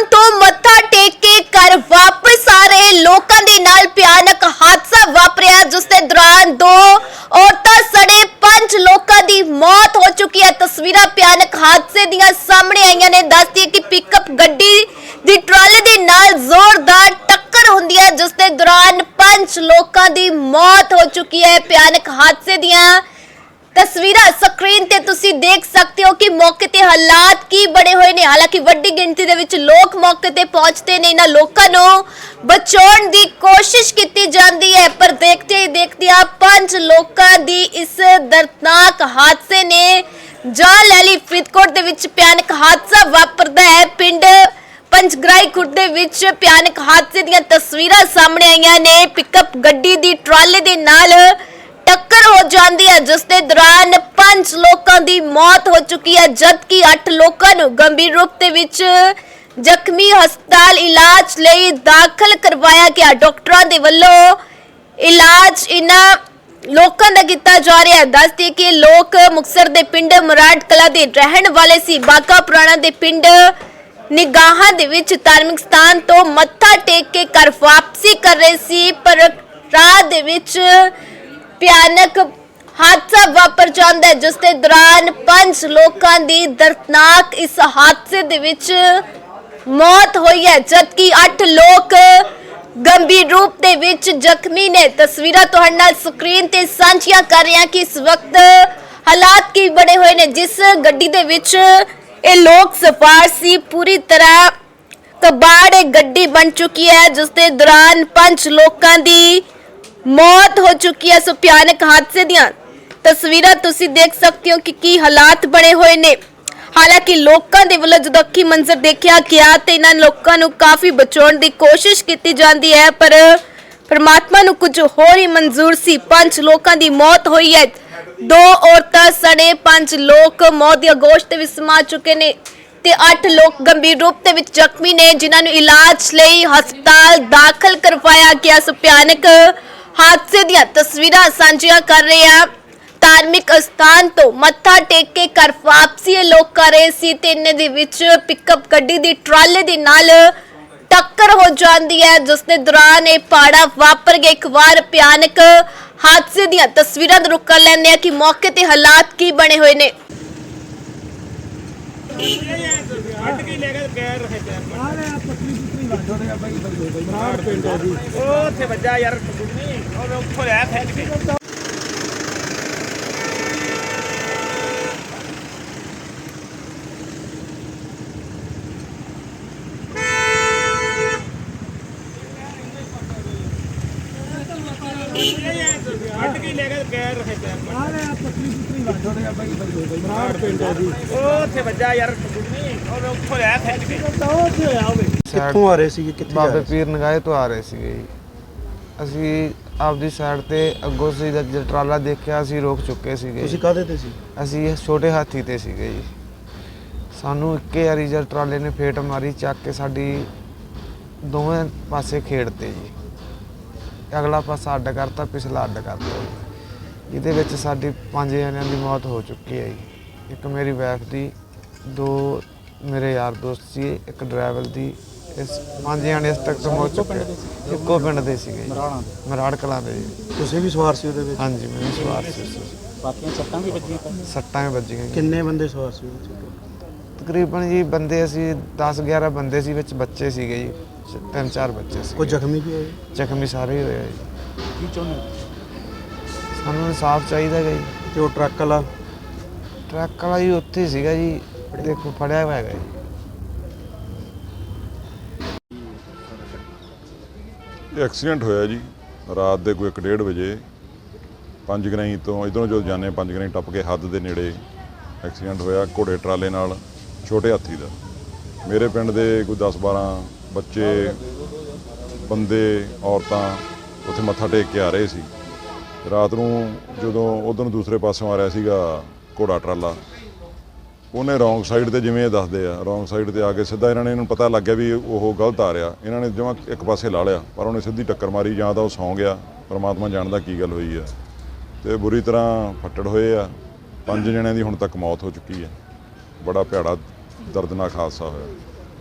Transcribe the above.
ਸਥਾਨ ਤੋਂ ਮੱਥਾ ਟੇਕ ਕੇ ਘਰ ਵਾਪਸ ਆ ਰਹੇ ਲੋਕਾਂ ਦੇ ਨਾਲ ਭਿਆਨਕ ਹਾਦਸਾ ਵਾਪਰਿਆ, ਜਿਸ ਦੇ ਦੌਰਾਨ ਦੋ ਔਰਤਾਂ ਸੜੇ, ਪੰਜ ਲੋਕਾਂ ਦੀ ਮੌਤ ਹੋ ਚੁੱਕੀ ਹੈ। ਤਸਵੀਰਾਂ ਭਿਆਨਕ ਹਾਦਸੇ ਦੀਆਂ ਸਾਹਮਣੇ ਆਈਆਂ ਨੇ। ਦੱਸਦੀ ਹੈ ਕਿ ਪਿਕਅਪ ਗੱਡੀ ਦੀ ਟਰਾਲੇ ਦੇ ਨਾਲ ਜ਼ੋਰਦਾਰ ਟੱਕਰ ਹੁੰਦੀ ਹੈ, ਜਿਸ ਦੇ ਦੌਰਾਨ ਪੰਜ ਲੋਕਾਂ ਦੀ ਮੌਤ ਹੋ ਚੁੱਕੀ ਹੈ। ਭਿਆਨਕ ਹਾਦਸੇ ਦੀਆਂ ਤਸਵੀਰਾਂ ਸਕਰੀਨ ਤੇ ਤੁਸੀਂ ਦੇਖ ਸਕਦੇ ਹੋ ਕਿ ਮੌਕੇ ਤੇ ਹਾਲਾਤ ਕੀ ਬਣੇ ਹੋਏ ਨੇ। ਹਾਲਾਂਕਿ ਵੱਡੀ ਗਿਣਤੀ ਦੇ ਵਿੱਚ ਲੋਕ ਮੌਕੇ ਤੇ ਪਹੁੰਚਦੇ ਨੇ। ਇਹਨਾਂ ਲੋਕਾਂ ਨੂੰ ਬਚਾਉਣ ਦੀ ਕੋਸ਼ਿਸ਼ ਕੀਤੀ ਜਾਂਦੀ ਹੈ, ਪਰ ਦੇਖਦੇ ਹੀ ਦੇਖਦਿਆਂ ਪੰਜ ਲੋਕਾਂ ਦੀ ਇਸ ਦਰਦਨਾਕ ਹਾਦਸੇ ਨੇ ਜਾਨ ਲੈ ਲਈ। ਫਰੀਦਕੋਟ ਦੇ ਵਿੱਚ ਭਿਆਨਕ ਹਾਦਸਾ ਵਾਪਰਦਾ ਹੈ। ਪਿੰਡ ਪੰਚਗਰਾਈ ਖੁਰਦ ਦੇ ਵਿੱਚ ਭਿਆਨਕ ਹਾਦਸੇ ਦੀਆਂ ਤਸਵੀਰਾਂ ਸਾਹਮਣੇ ਆਈਆਂ ਨੇ। ਪਿਕਅਪ ਗੱਡੀ ਦੀ ਟਰਾਲੇ ਦੇ ਨਾਲ ਟੱਕਰ ਹੋ ਜਾਂਦੀ ਹੈ, ਜਿਸ ਦੇ ਦੌਰਾਨ ਪੰਜ ਲੋਕਾਂ ਦੀ ਮੌਤ ਹੋ ਚੁੱਕੀ ਹੈ, ਜਦਕਿ 8 ਲੋਕਾਂ ਨੂੰ ਗੰਭੀਰ ਰੂਪ ਦੇ ਵਿੱਚ ਜ਼ਖਮੀ ਹਸਪਤਾਲ ਇਲਾਜ ਲਈ ਦਾਖਲ ਕਰਵਾਇਆ ਗਿਆ। ਡਾਕਟਰਾਂ ਦੇ ਵੱਲੋਂ ਇਲਾਜ ਇਨ੍ਹਾਂ ਲੋਕਾਂ ਦਾ ਕੀਤਾ ਜਾ ਰਿਹਾ ਹੈ। ਦੱਸਦੇ ਕਿ ਲੋਕ ਮੁਕਸਰ ਦੇ ਪਿੰਡ ਮਰਾੜ ਕਲਾ ਦੇ ਰਹਿਣ ਵਾਲੇ ਸੀ। ਬਾਗਾ ਪੁਰਾਣਾ ਦੇ ਪਿੰਡ ਨਿਗਾਹਾਂ ਦੇ ਵਿੱਚ ਧਾਰਮਿਕ ਸਥਾਨ ਤੋਂ ਮੱਥਾ ਟੇਕ ਕੇ ਘਰ ਵਾਪਸੀ ਕਰ ਰਹੇ ਸੀ, ਪਰ ਰਾਹ ਦੇ ਵਿੱਚ ਭਿਆਨਕ ਹਾਦਸਾ ਵਾਪਰ ਜਾਂਦਾ ਹੈ, ਜਿਸ ਦੇ ਦੌਰਾਨ ਪੰਜ ਲੋਕਾਂ ਦੀ ਦਰਦਨਾਕ ਇਸ ਹਾਦਸੇ ਦੇ ਵਿੱਚ ਮੌਤ ਹੋਈ ਹੈ, ਜਦਕਿ 8 ਲੋਕ ਗੰਭੀਰ ਰੂਪ ਦੇ ਵਿੱਚ ਜ਼ਖਮੀ ਨੇ। ਤਸਵੀਰਾਂ ਤੁਹਾਡੇ ਨਾਲ ਸਕਰੀਨ ਤੇ ਸਾਂਝੀਆਂ ਕਰ ਰਹੇ ਹਾਂ ਕਿ ਇਸ ਵਕਤ ਹਾਲਾਤ ਕੀ ਬਣੇ ਹੋਏ ਨੇ, ਜਿਸ ਗੱਡੀ ਦੇ ਵਿੱਚ ਇਹ ਲੋਕ ਸਫਾਰ ਸੀ ਪੂਰੀ ਤਰ੍ਹਾਂ ਕਬਾੜ ਇਹ ਗੱਡੀ ਬਣ ਚੁੱਕੀ ਹੈ, ਜਿਸ ਦੇ ਦੌਰਾਨ ਪੰਜ ਲੋਕਾਂ ਦੀ ਮੌਤ ਹੋ ਚੁੱਕੀ ਹੈ ਸੋ ਭਿਆਨਕ ਹਾਦਸੇ ਦੀਆਂ। ਤਸਵੀਰਾਂ ਤੁਸੀਂ ਦੇਖ ਸਕਦੇ ਹੋ ਕਿ ਕੀ ਹਾਲਾਤ ਬਣੇ ਹੋਏ ਨੇ। ਹਾਲਾਂਕਿ ਲੋਕਾਂ ਦੇ ਵੱਲੋਂ ਜਦੋਂ ਅੱਖੀ ਮੰਜ਼ਰ ਦੇਖਿਆ ਗਿਆ ਤੇ ਇਹਨਾਂ ਲੋਕਾਂ ਨੂੰ ਕਾਫੀ ਬਚਾਉਣ ਦੀ ਕੋਸ਼ਿਸ਼ ਕੀਤੀ ਜਾਂਦੀ ਹੈ ਪਰ ਪਰਮਾਤਮਾ ਨੂੰ ਕੁਝ ਹੋਰ ਹੀ ਮਨਜ਼ੂਰ ਸੀ। ਪੰਜ ਲੋਕਾਂ ਦੀ ਮੌਤ ਹੋਈ ਹੈ ਦੋ ਔਰਤਾਂ ਸਣੇ, ਪੰਜ ਲੋਕ ਮੌਤ ਦੀ ਅਗੋਸ਼ ਤੇ ਵੀ ਸਮਾ ਚੁੱਕੇ ਨੇ ਤੇ 8 ਲੋਕ ਗੰਭੀਰ ਰੂਪ ਦੇ ਵਿੱਚ ਜ਼ਖਮੀ ਨੇ, ਜਿਨ੍ਹਾਂ ਨੂੰ ਇਲਾਜ ਲਈ ਹਸਪਤਾਲ ਦਾਖਲ ਕਰਵਾਇਆ ਗਿਆ। ਸੋ ਭਿਆਨਕ ਹਾਦਸੇ ਦੀਆਂ ਤਸਵੀਰਾਂ ਸਾਂਝੀਆਂ ਕਰ ਰਹੇ ਹਾਂ। ਧਾਰਮਿਕ ਅਸਥਾਨ ਤੋਂ ਮੱਥਾ ਟੇਕ ਕੇ ਘਰ ਵਾਪਸੀ ਇਹ ਲੋਕ ਕਰ ਰਹੇ ਸੀ ਤੇ ਇਹਨਾਂ ਦੇ ਵਿੱਚ ਪਿਕਅਪ ਗੱਡੀ ਦੀ ਟਰਾਲੇ ਦੇ ਨਾਲ ਟੱਕਰ ਹੋ ਜਾਂਦੀ ਹੈ। ਜਿਸ ਦੇ ਦੌਰਾਨ ਇਹ ਪਾੜਾ ਵਾਪਰ ਗਿਆ। ਇੱਕ ਵਾਰ ਭਿਆਨਕ ਹਾਦਸੇ ਦੀਆਂ ਤਸਵੀਰਾਂ ਦਾ ਰੁਕ ਕਰ ਲੈਂਦੇ ਆ ਕਿ ਮੌਕੇ ਤੇ ਹਾਲਾਤ ਕੀ ਬਣੇ ਹੋਏ ਨੇ। ਹਟ ਕੇ ਲੈ ਕੇ ਗੈਰ ਰਹੇ ਉਹ ਉੱਥੇ ਵੱਜਾ ਯਾਰ। ਨਹੀਂ ਉਹ ਉੱਥੋਂ ਲਿਆ ਫੈਕ ਕੇ ਹਟ ਕੇ ਲੈ ਕੇ ਗੈਰ ਰਹੇ ਉਹ ਉੱਥੇ ਵੱਜਾ ਯਾਰ ਨਹੀਂ ਉਹ ਉੱਥੋਂ ਫੈਕ ਕੇ ਕਿੱਥੋਂ ਆ ਰਹੇ ਸੀਗੇ? ਕਿੱਥੇ ਜਾ ਬਾਬੇ ਰਹੇ ਸੀ? ਪੀਰ ਨਗਾਏ ਤੋਂ ਆ ਰਹੇ ਸੀਗੇ ਜੀ। ਅਸੀਂ ਆਪਦੀ ਸਾਈਡ ਤੇ ਅੱਗੋਂ ਸੀ ਜਦ ਟਰਾਲਾ ਦੇਖਿਆ ਅਸੀਂ ਰੋਕ ਚੁੱਕੇ ਸੀਗੇ ਤੁਸੀਂ। ਕਾਹਦੇ ਤੇ ਸੀ ਅਸੀਂ ਇਹ ਛੋਟੇ ਹਾਥੀ ਤੇ ਸੀਗੇ ਜੀ ਸਾਨੂੰ ਇੱਕੇ ਵਾਰੀ ਜਦ ਟਰਾਲੇ ਨੇ ਫੇਟ ਮਾਰੀ ਚੱਕ ਕੇ ਸਾਡੀ ਦੋਵੇਂ ਪਾਸੇ ਖੇਡਤੇ ਜੀ ਅਗਲਾ ਪਾਸਾ ਅੱਡ ਕਰਤਾ ਪਿਛਲਾ ਅੱਡ ਕਰਤਾ ਜੀ। ਜਿਹਦੇ ਵਿੱਚ ਸਾਡੀ ਪੰਜ ਜਣਿਆਂ ਦੀ ਮੌਤ ਹੋ ਚੁੱਕੀ ਹੈ ਜੀ ਇੱਕ ਮੇਰੀ ਵਾਈਫ ਦੀ ਦੋ ਮੇਰੇ ਯਾਰ ਦੋਸਤ ਸੀ ਇੱਕ ਡਰਾਈਵਰ ਦੀ ਇਸ ਪੰਜ ਜਣੇ ਇਸ ਤੱਕ ਤੋਂ ਮੌਤ ਚੁੱਕੇ। ਇੱਕੋ ਪਿੰਡ ਦੇ ਸੀਗੇ ਮਰਾੜ ਕਲਾਂ ਦੇ। ਜੀ ਤੁਸੀਂ ਵੀ ਸਵਾਰ ਸੀ ਉਹਦੇ ਵਿੱਚ? ਹਾਂਜੀ ਮੈਨੂੰ ਸਵਾਰ ਸੀ। ਬਾਕੀਆਂ ਸੱਟਾਂ ਵੀ ਵੱਜੀਆਂ ਪਰ ਸੱਟਾਂ ਵੀ ਵੱਜੀਆਂ ਜੀ। ਕਿੰਨੇ ਬੰਦੇ ਸਵਾਰ ਸੀ ਉਹਦੇ ਵਿੱਚ? ਤਕਰੀਬਨ ਜੀ ਬੰਦੇ ਅਸੀਂ 10 11 ਬੰਦੇ ਸੀ ਵਿੱਚ ਬੱਚੇ ਸੀਗੇ ਜੀ। ਚ- ਤਿੰਨ ਚਾਰ ਬੱਚੇ ਸੀ ਕੋਈ ਜ਼ਖਮੀ ਵੀ ਹੋਏ? ਜ਼ਖਮੀ ਸਾਰੇ ਹੀ ਹੋਏ ਆ ਜੀ। ਕੀ ਚਾਹੁੰਦੇ ਸਾਨੂੰ ਇਨਸਾਫ ਚਾਹੀਦਾ ਹੈ ਜੀ। ਤੇ ਉਹ ਟਰੱਕ ਵਾਲਾ? ਟਰੱਕ ਵਾਲਾ ਜੀ ਉੱਥੇ ਹੀ ਸੀਗਾ ਜੀ। ਦੇਖੋ ਫੜਿਆ ਹੋਇਆ ਹੈਗਾ ਜੀ। ਐਕਸੀਡੈਂਟ ਹੋਇਆ ਜੀ, ਰਾਤ ਦੇ ਕੋਈ 1:30 ਵਜੇ। ਪੰਜ ਗਰਾਈ ਤੋਂ ਇਧਰੋਂ ਜਦੋਂ ਜਾਂਦੇ ਪੰਜ ਗਰਾਈ ਟੱਪ ਕੇ ਹੱਦ ਦੇ ਨੇੜੇ ਐਕਸੀਡੈਂਟ ਹੋਇਆ ਘੋੜੇ ਟਰਾਲੇ ਨਾਲ, ਛੋਟੇ ਹਾਥੀ ਦਾ। ਮੇਰੇ ਪਿੰਡ ਦੇ ਕੋਈ 10-12 ਬੱਚੇ, ਬੰਦੇ, ਔਰਤਾਂ ਉੱਥੇ ਮੱਥਾ ਟੇਕ ਕੇ ਆ ਰਹੇ ਸੀ। ਰਾਤ ਨੂੰ ਜਦੋਂ ਉਧਰ ਨੂੰ ਦੂਸਰੇ ਪਾਸਿਓਂ ਆ ਰਿਹਾ ਸੀਗਾ ਘੋੜਾ ਟਰਾਲਾ ਉਹਨੇ ਰੋਂਗ ਸਾਈਡ ਤੇ ਜਿਵੇਂ ਇਹ ਦੱਸਦੇ ਆ ਰੋਂਗ ਸਾਈਡ ਤੇ ਆ ਕੇ ਸਿੱਧਾ ਇਹਨਾਂ ਨੇ ਇਹਨੂੰ ਪਤਾ ਲੱਗ ਗਿਆ ਵੀ ਉਹ ਗਲਤ ਆ ਰਿਹਾ। ਇਹਨਾਂ ਨੇ ਜਮਾਂ ਇੱਕ ਪਾਸੇ ਲਾ ਲਿਆ, ਪਰ ਉਹਨੇ ਸਿੱਧੀ ਟੱਕਰ ਮਾਰੀ, ਜਾਂ ਤਾਂ ਉਹ ਸੌਂ ਗਿਆ। ਪਰਮਾਤਮਾ ਜਾਣਦਾ ਕੀ ਗੱਲ ਹੋਈ ਆ। ਤੇ ਬੁਰੀ ਤਰ੍ਹਾਂ ਫੱਟੜ ਹੋਏ ਆ। ਪੰਜ ਜਣਿਆਂ ਦੀ ਹੁਣ ਤੱਕ ਮੌਤ ਹੋ ਚੁੱਕੀ ਹੈ ਬੜਾ ਭਿਆੜਾ, ਦਰਦਨਾਕ ਹਾਦਸਾ ਹੋਇਆ।